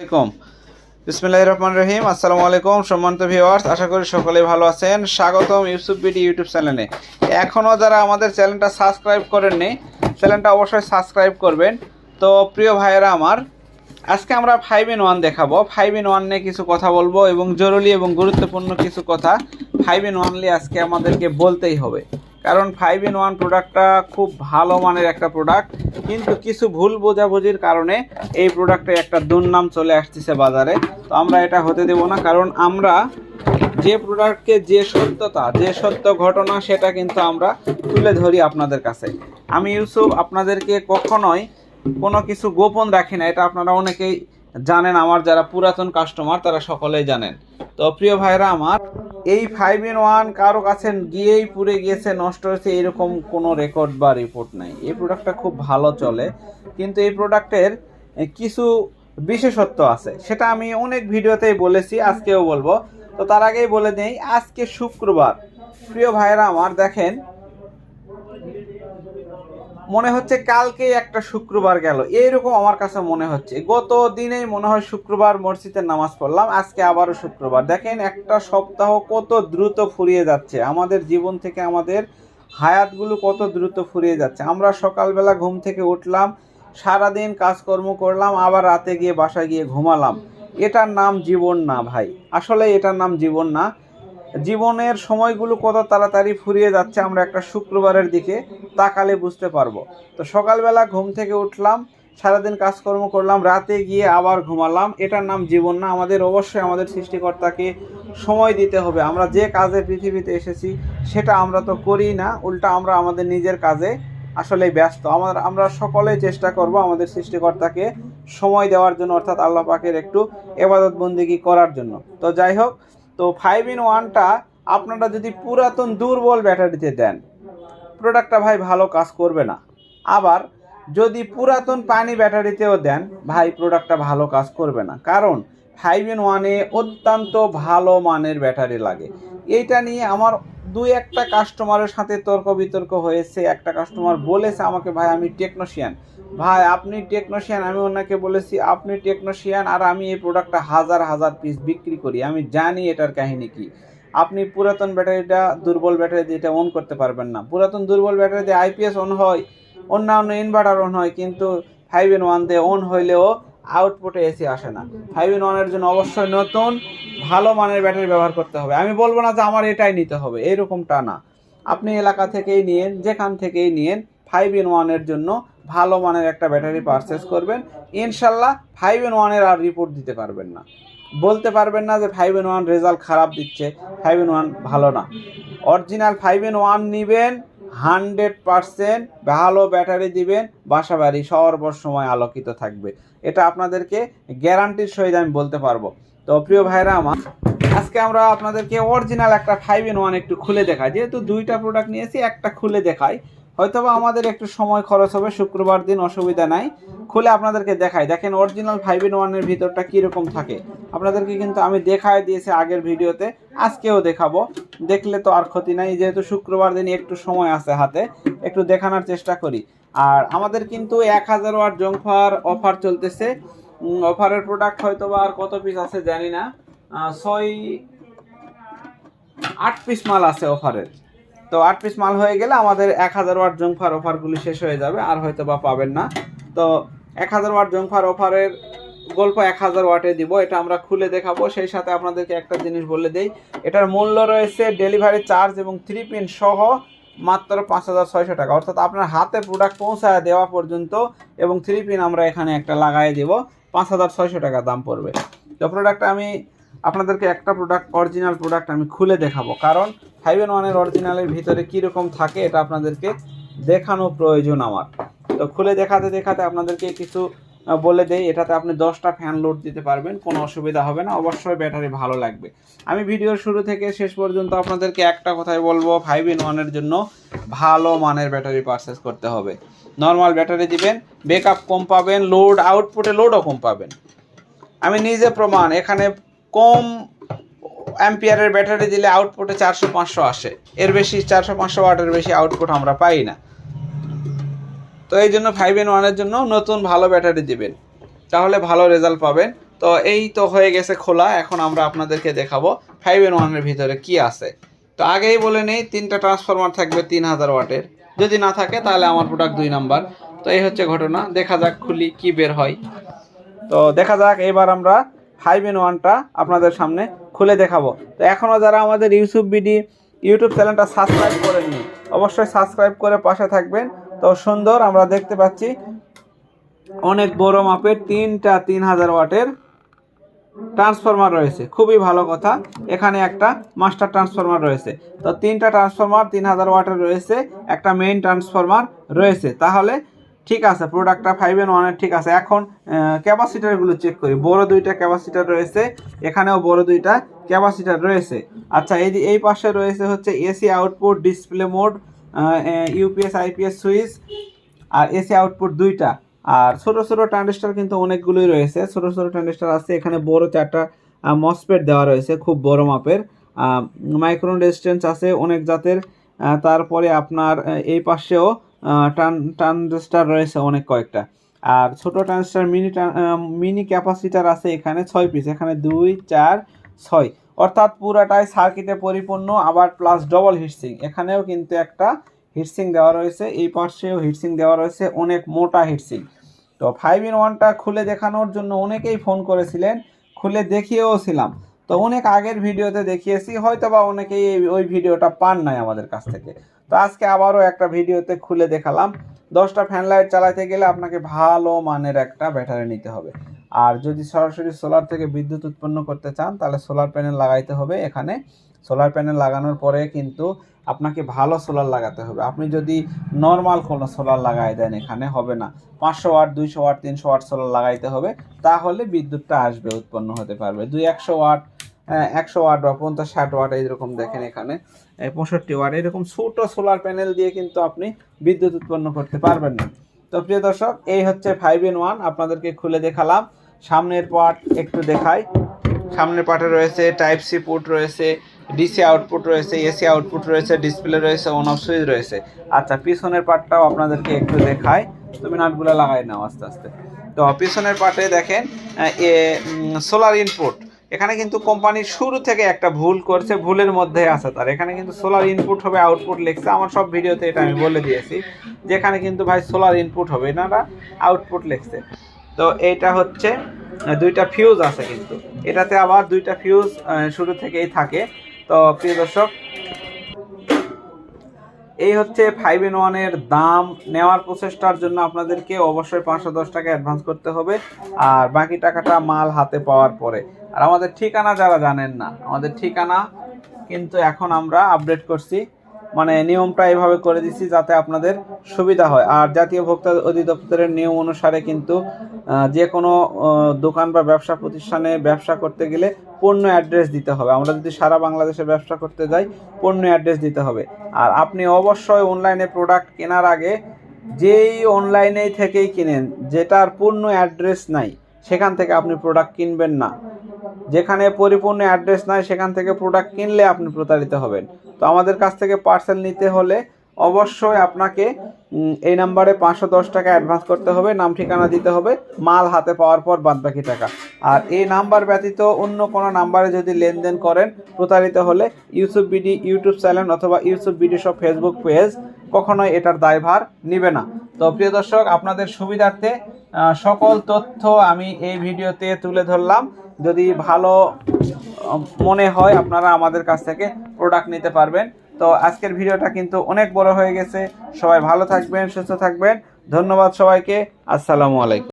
আলাইকুম। বিসমিল্লাহ রহমান রহিম, আসসালামু আলাইকুম সম্মানিত ভিউয়ার্স আশা করি সকলেই ভালো আছেন। স্বাগতম ইউসুফ বিডি ইউটিউব চ্যানেলে। এখনও যারা আমাদের চ্যানেলটা সাবস্ক্রাইব করেননি, চ্যানেলটা অবশ্যই সাবস্ক্রাইব করবেন। তো প্রিয় ভাইয়েরা আমার, আজকে আমরা ফাইভ ইন ওয়ান দেখাবো। ফাইভ ইন ওয়ান নিয়ে কিছু কথা বলব এবং জরুরি এবং গুরুত্বপূর্ণ কিছু কথা ফাইভ ইন ওয়ানলি আজকে আমাদেরকে বলতেই হবে। কারণ ফাইভ ইন ওয়ান প্রোডাক্টটা খুব ভালো মানের একটা প্রোডাক্ট কিন্তু কিছু ভুল বোঝাবুঝির কারণে এই প্রোডাক্টে একটা দুর্নাম চলে আসতেছে বাজারে। তো আমরা এটা হতে দেব না, কারণ আমরা যে প্রোডাক্টকে যে সত্যতা, যে সত্য ঘটনা সেটা কিন্তু আমরা তুলে ধরি আপনাদের কাছে। আমি ইউসুফ, আপনাদেরকে কখনোই কোনো কিছু গোপন রাখি না, এটা আপনারা অনেকেই জানেন আমার যারা পুরাতন কাস্টমার তারা সকলেই জানেন। তো প্রিয় ভাইরা আমার, এই ফাইভ ইন ওয়ান কারও কাছে গিয়েই পুড়ে গিয়েছে, নষ্ট হয়েছে, এরকম কোনো রেকর্ড বা রিপোর্ট নাই। এই প্রোডাক্টটা খুব ভালো চলে, কিন্তু এই প্রোডাক্টের কিছু বিশেষত্ব আছে। সেটা আমি অনেক ভিডিওতেই বলেছি, আজকেও বলব। তো তার আগেই বলে নেই আজকে শুক্রবার। প্রিয় ভাইরা আমার, দেখেন মনে হচ্ছে কালকেই একটা শুক্রবার গেল। এইরকম আমার কাছে মনে হচ্ছে। গত দিনেই মনে হয় শুক্রবার মসজিদের নামাজ পড়লাম, আজকে আবারও শুক্রবার। দেখেন, একটা সপ্তাহ কত দ্রুত ফুরিয়ে যাচ্ছে। আমাদের জীবন থেকে আমাদের হায়াতগুলো কত দ্রুত ফুরিয়ে যাচ্ছে। আমরা সকালবেলা ঘুম থেকে উঠলাম, সারাদিন কাজকর্ম করলাম, আবার রাতে গিয়ে বাসায় গিয়ে ঘুমালাম। এটার নাম জীবন না ভাই। আসলে এটার নাম জীবন না। জীবনের সময়গুলো কত তাড়াতাড়ি ফুরিয়ে যাচ্ছে আমরা একটা শুক্রবারের দিকে তাকালে বুঝতে পারব। তো সকালবেলা ঘুম থেকে উঠলাম, সারাদিন কাজকর্ম করলাম, রাতে গিয়ে আবার ঘুমালাম। এটার নাম জীবন না, আমাদের অবশ্যই আমাদের সৃষ্টিকর্তাকে সময় দিতে হবে। আমরা যে কাজে পৃথিবীতে এসেছি, সেটা আমরা তো করি না, উল্টা আমরা আমাদের নিজের কাজে আসলে ব্যস্ত। আমার, আমরা সকলেই চেষ্টা করব আমাদের সৃষ্টিকর্তাকে সময় দেওয়ার জন্য, অর্থাৎ আল্লাহ পাকের একটু এবাদত বন্দিগি করার জন্য। তো যাই হোক তো ফাইভ ইন ওয়ানটা আপনারা যদি পুরাতন দুর্বল ব্যাটারিতে দেন প্রোডাক্টটা ভাই ভালো কাজ করবে না। আবার যদি পুরাতন পানি ব্যাটারিতেও দেন, ভাই প্রোডাক্টটা ভালো কাজ করবে না। কারণ ফাইভ ইন ওয়ানে অত্যন্ত ভালো মানের ব্যাটারি লাগে। এইটা নিয়ে আমার দুই একটা কাস্টমারের সাথে তর্ক বিতর্ক হয়েছে, একটা কাস্টমার বলেছে আমাকে, ভাই আমি টেকনোশিয়ান ভাই, আপনি টেকনোশিয়ান আমি ওনাকে বলেছি, আপনি টেকনোশিয়ান আর আমি এই প্রোডাক্টটা হাজার হাজার পিস বিক্রি করি। আমি জানি এটার কাহিনী কি। আপনি পুরাতন ব্যাটারিটা, দুর্বল ব্যাটারি দিয়ে এটা অন করতে পারবেন না। পুরাতন দুর্বল ব্যাটারি দিয়ে আইপিএস অন হয়, অন্যান্য ইনভার্টার অন হয়, কিন্তু ফাইভ ইন ওয়ান দিয়ে অন হইলেও আউটপুটে এসি আসে না। ফাইভ ইন ওয়ানের জন্য অবশ্যই নতুন, ভালো মানের ব্যাটারি ব্যবহার করতে হবে। আমি বলব না যে আমার এটাই নিতে হবে, এরকমটা না। আপনি এলাকা থেকেই নিয়েন, যেখান থেকেই নিয়েন ফাইভ ইন ওয়ানের জন্য ভালো মানের একটা ব্যাটারি পারচেস করবেন। ইনশাল্লাহ ফাইভ এন ওয়ানের আর রিপোর্ট দিতে পারবেন না। বলতে পারবেন না যে ফাইভ এন ওয়ান রেজাল্ট খারাপ দিচ্ছে ফাইভ এন ওয়ান ভালো না। অরিজিনাল ফাইভ এন ওয়ান নেবেন হান্ড্রেড পারসেন্ট ভালো ব্যাটারি দিবেন বাসা বাড়ি সর্বর সময় আলোকিত থাকবে। এটা আপনাদেরকে গ্যারান্টির সহিত আমি বলতে পারব। তো প্রিয় ভাইরা আমার, আজকে আমরা আপনাদেরকে অরিজিনাল একটা ফাইভ ইন ওয়ান একটু খুলে দেখাই। যেহেতু দুইটা প্রোডাক্ট নিয়েছি, একটা খুলে দেখাই। হয়তোবা আমাদের একটু সময় খরচ হবে, শুক্রবার দিন অসুবিধা নাই। খুলে আপনাদেরকে দেখাই। দেখেন অরিজিনাল ফাইভ ইন ওয়ানের ভিতরটা কীরকম থাকে। আপনাদেরকে কিন্তু আমি দেখায় দিয়েছি আগের ভিডিওতে, আজকেও দেখাবো। দেখলে তো আর ক্ষতি নাই, যেহেতু শুক্রবার দিন একটু সময় আছে হাতে, একটু দেখানোর চেষ্টা করি। আর আমাদের কিন্তু এক হাজার ওয়াট জংফার অফার চলতেছে। অফারের প্রোডাক্ট হয়তো বা আর কত পিস আছে জানি না। ছয়, আট পিস মাল আছে অফারের তো আট পিস মাল হয়ে গেলে আমাদের এক হাজার ওয়াট জংফার অফারগুলি শেষ হয়ে যাবে, আর হয়তো বা পাবেন না। তো এক হাজার ওয়াট জংফার অফারের গল্প এক হাজার ওয়াটে দিব, এটা আমরা খুলে দেখাবো। সেই সাথে আপনাদেরকে একটা জিনিস বলে দেই, এটার মূল্য রয়েছে ডেলিভারি চার্জ এবং থ্রি পিন সহ মাত্র পাঁচ হাজার ছয়শো টাকা। অর্থাৎ আপনার হাতে প্রোডাক্ট পৌঁছায় দেওয়া পর্যন্ত এবং থ্রি পিন আমরা এখানে একটা লাগাই দেব, পাঁচ হাজার ছয়শো টাকা দাম পড়বে। তো প্রোডাক্টটা আমি আপনাদেরকে একটা প্রোডাক্ট অরিজিনাল প্রোডাক্ট আমি খুলে দেখাবো। কারণ ফাইভ এন ওয়ানের অরিজিনালের ভিতরে কীরকম থাকে এটা আপনাদেরকে দেখানো প্রয়োজন আমার। তো খুলে দেখাতে দেখাতে আপনাদেরকে কিছু বলে দেই, এটাতে আপনি দশটা ফ্যান লোড দিতে পারবেন, কোনো অসুবিধা হবে না, অবশ্যই ব্যাটারি ভালো লাগবে। আমি ভিডিওর শুরু থেকে শেষ পর্যন্ত আপনাদেরকে একটা কথাই বলব ফাইভ ইন ওয়ানের জন্য ভালো মানের ব্যাটারি পারচেস করতে হবে। নর্মাল ব্যাটারি দিবেন ব্যাকআপ কম পাবেন লোড আউটপুটে লোডও কম পাবেন। আমি নিজে প্রমাণ, এখানে কম অ্যাম্পিয়ারের ব্যাটারি দিলে আউটপুটে চারশো পাঁচশো আসে। এর বেশি চারশো পাঁচশো ওয়াটের বেশি আউটপুট আমরা পাই না। তো এই জন্য ফাইভ ইন ওয়ানের জন্য নতুন ভালো ব্যাটারি দিবেন। তাহলে ভালো রেজাল্ট পাবেন। তো এই তো হয়ে গেছে খোলা। এখন আমরা আপনাদেরকে দেখাবো ফাইভ এন ওয়ানের ভিতরে কি আছে। তো আগেই বলে নেই, তিনটা ট্রান্সফরমার থাকবে তিন হাজার ওয়াটের। যদি না থাকে, তাহলে আমার প্রোডাক্ট দুই নাম্বার। তো এই হচ্ছে ঘটনা। দেখা যাক খুলি কি বের হয়। তো দেখা যাক, এবার আমরা ফাইভ ইন ওয়ানটা আপনাদের সামনে খুলে দেখাবো। তো এখনও যারা আমাদের ইউটিউব বিডি, ইউটিউব চ্যানেলটা সাবস্ক্রাইব করেননি, অবশ্যই সাবস্ক্রাইব করে পাশে থাকবেন। তো সুন্দর আমরা দেখতে পাচ্ছি অনেক বড় মাপের তিনটা তিন হাজার ওয়াটের ট্রান্সফরমার রয়েছে। খুবই ভালো কথা। এখানে একটা মাস্টার ট্রান্সফরমার রয়েছে। তো তিনটা ট্রান্সফরমার তিন হাজার ওয়াটের রয়েছে, একটা মেইন ট্রান্সফরমার রয়েছে। তাহলে ঠিক আছে প্রোডাক্টটা ফাইভ এন ওয়ানের ঠিক আছে। এখন ক্যাপাসিটারগুলো চেক করি। বড় দুইটা ক্যাপাসিটার রয়েছে, এখানেও বড় দুইটা ক্যাপাসিটার রয়েছে। আচ্ছা এই এই পাশে রয়েছে হচ্ছে AC output display mode UPS IPS switch আর এসি আউটপুট দুইটা। আর ছোট ছোট ট্রানজিস্টার কিন্তু অনেকগুলোই রয়েছে। ছোট ছোট ট্রানজিস্টার আছে, এখানে বড় চারটা মসপেট দেওয়া রয়েছে, খুব বড় মাপের। মাইক্রোন রেজিস্ট্যান্স আছে অনেক জাতের। তারপরে আপনার এই পাশেও ট্রানজিস্টার রয়েছে অনেক কয়েকটা। আর ছোট ট্রানজিস্টার মিনি মিনি ক্যাপাসিটার আছে এখানে ছয় পিস এখানে দুই, চার, ছয়। অর্থাৎ পুরাটাই সার্কিটে পরিপূর্ণ, আবার প্লাস ডবল হিটসিং এখানেও কিন্তু একটা হিটসিং দেওয়া রয়েছে, এই পাশেও হিটসিং দেওয়া রয়েছে, অনেক মোটা হিটসিং তো ফাইভ ইন ওয়ানটা খুলে দেখানোর জন্য অনেকেই ফোন করেছিলেন, খুলে দেখিয়েও ছিলাম। তো অনেক আগের ভিডিওতে দেখিয়েছি হয়তো বা অনেকেই ওই ভিডিওটা পান নাই আমাদের কাছ থেকে। তো আজকে আবারও একটা ভিডিওতে খুলে দেখালাম। দশটা ফ্যান লাইট চালাতে গেলে আপনাকে ভালো মানের একটা ব্যাটারি নিতে হবে। আর যদি সরাসরি সোলার থেকে বিদ্যুৎ উৎপন্ন করতে চান, তাহলে সোলার প্যানেল লাগাইতে হবে। এখানে সোলার প্যানেল লাগানোর পরে কিন্তু আপনাকে ভালো সোলার লাগাতে হবে। আপনি যদি নর্মাল কোনো সোলার লাগাই দেন, এখানে হবে না। পাঁচশো ওয়াট দুইশো ওয়াট তিনশো ওয়াট সোলার লাগাইতে হবে। তাহলে বিদ্যুৎটা আসবে, উৎপন্ন হতে পারবে। দুই একশো ওয়াট একশো ওয়াট বা পঞ্চাশ ষাট ওয়াট এইরকম দেখেন এখানে। পঁয়ষট্টি ওয়াট, এরকম ছোট সোলার প্যানেল দিয়ে কিন্তু আপনি বিদ্যুৎ উৎপন্ন করতে পারবেন না। তো প্রিয় দর্শক, এই হচ্ছে ফাইভ ইন ওয়ান আপনাদেরকে খুলে দেখালাম। সামনের পার্ট একটু দেখাই। সামনের পার্টে রয়েছে টাইপ সি পুট রয়েছে ডিসি আউটপুট রয়েছে এসি আউটপুট রয়েছে ডিসপ্লে রয়েছে অন অফ সুইচ রয়েছে। আচ্ছা পিছনের পার্টটাও আপনাদেরকে একটু দেখাই। তুমি নাটগুলো লাগাই নাও আস্তে আস্তে। তো পিছনের পার্টে দেখেন, এ সোলার ইনপুট এখানে কিন্তু কোম্পানি শুরু থেকে একটা ভুল করছে, ভুলের মধ্যে আছে তার। এখানে কিন্তু সোলার ইনপুট হবে আউটপুট লেখছে। আমার সব ভিডিওতে এটা আমি বলে দিয়েছি। যেখানে কিন্তু ভাই সোলার ইনপুট হবে, এনারা আউটপুট লেখছে। তো এটা হচ্ছে দুইটা ফিউজ আছে কিন্তু। এটাতে আবার দুইটা ফিউজ শুরু থেকেই থাকে। তো প্রিয় দর্শক এই হচ্ছে ফাইভ ইন ওয়ানের দাম নেওয়ার প্রচেষ্টার জন্য আপনাদেরকে অবশ্যই পাঁচশো দশ টাকা অ্যাডভান্স করতে হবে, আর বাকি টাকাটা মাল হাতে পাওয়ার পরে। আর আমাদের ঠিকানা যারা জানেন না, আমাদের ঠিকানা কিন্তু এখন আমরা আপডেট করছি মানে নিয়মটা এভাবে করে দিচ্ছি যাতে আপনাদের সুবিধা হয়। আর জাতীয় ভোক্তা অধিদপ্তরের নিয়ম অনুসারে কিন্তু যে কোনো দোকান বা ব্যবসা প্রতিষ্ঠানে ব্যবসা করতে গেলে পণ্য অ্যাড্রেস দিতে হবে। আমরা যদি সারা বাংলাদেশে ব্যবসা করতে যাই, পণ্য অ্যাড্রেস দিতে হবে। আর আপনি অবশ্যই অনলাইনে প্রোডাক্ট কেনার আগে যেই অনলাইনেই থেকেই কিনেন, যেটার পূর্ণ অ্যাড্রেস নাই, সেখান থেকে আপনি প্রোডাক্ট কিনবেন না। যেখানে পরিপূর্ণ অ্যাড্রেস নাই, সেখান থেকে প্রোডাক্ট কিনলে আপনি প্রতারিত হবেন। তো আমাদের কাছ থেকে পার্সেল নিতে হলে অবশ্যই আপনাকে এই নাম্বারে পাঁচশো দশ টাকা অ্যাডভান্স করতে হবে, নাম ঠিকানা দিতে হবে, মাল হাতে পাওয়ার পর বাদ বাকি টাকা। আর এই নাম্বার ব্যতীত অন্য কোনো নাম্বারে যদি লেনদেন করেন, প্রতারিত হলে ইউসুফ বিডি ইউটিউব চ্যানেল অথবা ইউসুফ বিডি সব ফেসবুক পেজ কখনোই এটার দায়ভার নিবে না। তো প্রিয় দর্শক, আপনাদের সুবিধার্থে সকল তথ্য আমি এই ভিডিওতে তুলে ধরলাম। যদি ভালো মনে হয়, আপনারা আমাদের কাছ থেকে প্রোডাক্ট নিতে পারবেন। তো আজকের ভিডিওটা কিন্তু অনেক বড় হয়ে গেছে। সবাই ভালো থাকবেন, সুস্থ থাকবেন। ধন্যবাদ সবাইকে। আসসালামু আলাইকুম।